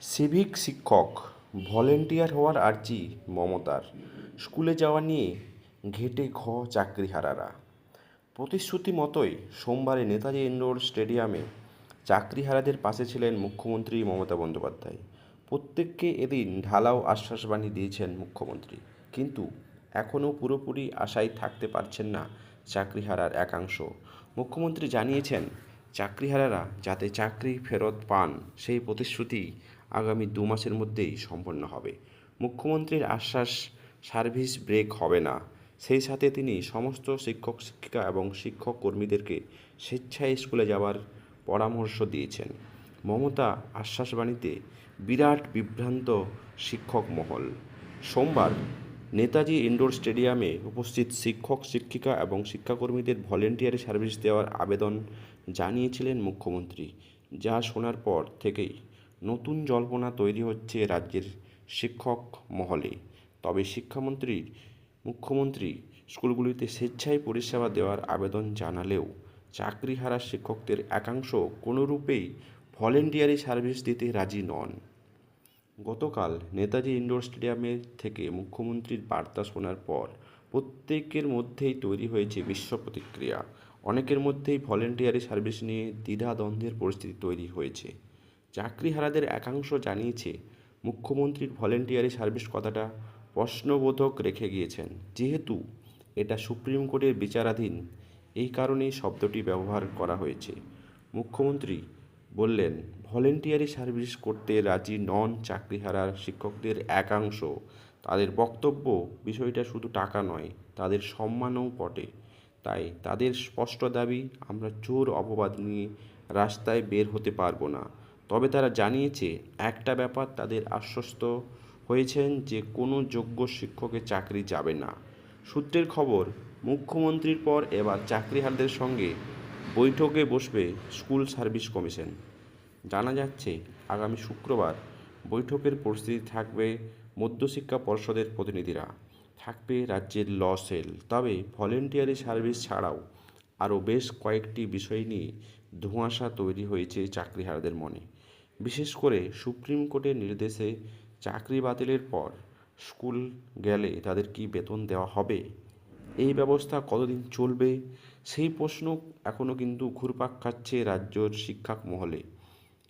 Civic শিক্ষক, volunteer হওয়ার আর্জি মমতার। স্কুলে যাওয়া নিয়ে ঘেটে ঘ চাকরিহারারা। প্রতিশ্রুতি মতোই সোমবারে নেতাজি ইন্ডোর স্টেডিয়ামে চাকরিহারাদের পাশে ছিলেন মুখ্যমন্ত্রী মমতা বন্দ্যোপাধ্যায়। প্রত্যেককে এদিন ঢালাও আশ্বাসবাণী দিয়েছেন মুখ্যমন্ত্রী। কিন্তু এখনও পুরোপুরি আশায় থাকতে পারছেন না চাকরিহারার একাংশ। মুখ্যমন্ত্রী জানিয়েছেন, চাকরিহারারা যাতে চাকরি ফেরত পান, সেই প্রতিশ্রুতি আগামী দু মাসের মধ্যেই সম্পন্ন হবে। মুখ্যমন্ত্রীর আশ্বাস, সার্ভিস ব্রেক হবে না। সেই সাথে তিনি সমস্ত শিক্ষক, শিক্ষিকা এবং শিক্ষক কর্মীদেরকে স্বেচ্ছায় স্কুলে যাওয়ার পরামর্শ দিয়েছেন। মমতা আশ্বাসবাণীতে বিরাট বিভ্রান্ত শিক্ষক মহল। সোমবার নেতাজি ইনডোর স্টেডিয়ামে উপস্থিত শিক্ষক, শিক্ষিকা এবং শিক্ষাকর্মীদের ভলেন্টিয়ারি সার্ভিস দেওয়ার আবেদন জানিয়েছিলেন মুখ্যমন্ত্রী, যা শোনার পর থেকেই নতুন জল্পনা তৈরি হচ্ছে রাজ্যের শিক্ষক মহলে। তবে শিক্ষামন্ত্রীর মুখ্যমন্ত্রী স্কুলগুলিতে স্বেচ্ছায় পরিষেবা দেওয়ার আবেদন জানালেও চাকরিহারা শিক্ষকদের একাংশ কোনোরূপেই ভলেন্টিয়ারি সার্ভিস দিতে রাজি নন। গতকাল নেতাজি ইন্ডোর স্টেডিয়ামের থেকে মুখ্যমন্ত্রীর বার্তা শোনার পর প্রত্যেকের মধ্যেই তৈরি হয়েছে বিশ্ব প্রতিক্রিয়া অনেকের মধ্যেই ভলেন্টিয়ারি সার্ভিস নিয়ে দ্বিধাদ্বন্দ্বের পরিস্থিতি তৈরি হয়েছে। চাকরিহারাদের একাংশ জানিয়েছে, মুখ্যমন্ত্রীর ভলেন্টিয়ারি সার্ভিস কথাটা প্রশ্নবোধক রেখে গিয়েছেন। যেহেতু এটা সুপ্রিম কোর্টের বিচারাধীন, এই কারণেই শব্দটি ব্যবহার করা হয়েছে। মুখ্যমন্ত্রী বললেন, ভলেন্টিয়ারি সার্ভিস করতে রাজি নন চাকরিহারার শিক্ষকদের একাংশ। তাদের বক্তব্য বিষয়টা শুধু টাকা নয়, তাদের সম্মানও বটে। তাই তাদের স্পষ্ট দাবি, আমরা জোর অপবাদ নিয়ে রাস্তায় বের হতে পারব না। তবে তারা জানিয়েছে, একটা ব্যাপার তাদের আশ্বস্ত হয়েছেন যে কোনো যোগ্য শিক্ষকের চাকরি যাবে না। সূত্রের খবর, মুখ্যমন্ত্রীর পর এবার চাকরিহারদের সঙ্গে বৈঠকে বসবে স্কুল সার্ভিস কমিশন। জানা যাচ্ছে, আগামী শুক্রবার বৈঠকের পরিস্থিতি থাকবে মধ্যশিক্ষা পর্ষদের প্রতিনিধিরা। থাকবে রাজ্যের ল সেল। তবে ভলেন্টিয়ারি সার্ভিস ছাড়াও আরও বেশ কয়েকটি বিষয় নিয়ে ধোঁয়াশা তৈরি হয়েছে চাকরিহারাদের মনে। বিশেষ করে সুপ্রিম কোর্টের নির্দেশে চাকরি বাতিলের পর স্কুল গেলে তাদের কি বেতন দেওয়া হবে? এই ব্যবস্থা কতদিন চলবে? সেই প্রশ্ন এখনও কিন্তু ঘুরপাক খাচ্ছে রাজ্যর শিক্ষা মহলে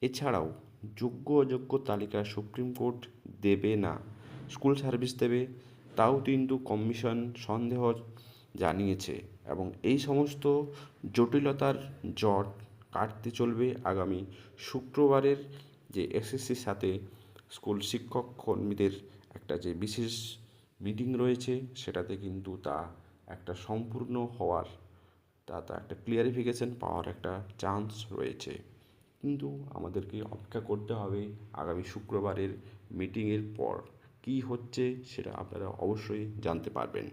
এছাড়াও যোগ্য অযোগ্য তালিকা সুপ্রিম কোর্ট দেবে না, স্কুল সার্ভিস দেবে, তাও কিন্তু কমিশন সন্দেহ জানিয়েছে এবং এই সমস্ত জটিলতার জট কাটতে চলবে আগামী শুক্রবারের যে এসএসসির সাথে স্কুল শিক্ষক কর্মীদের একটা যে বিশেষ মিটিং রয়েছে, সেটাতে কিন্তু তা একটা সম্পূর্ণ হওয়ার, তা তা একটা ক্লিয়ারিফিকেশন পাওয়ার একটা চান্স রয়েছে। কিন্তু আমাদেরকে অপেক্ষা করতে হবে আগামী শুক্রবারের মিটিংয়ের পর। কী হচ্ছে সেটা আপনারা অবশ্যই জানতে পারবেন।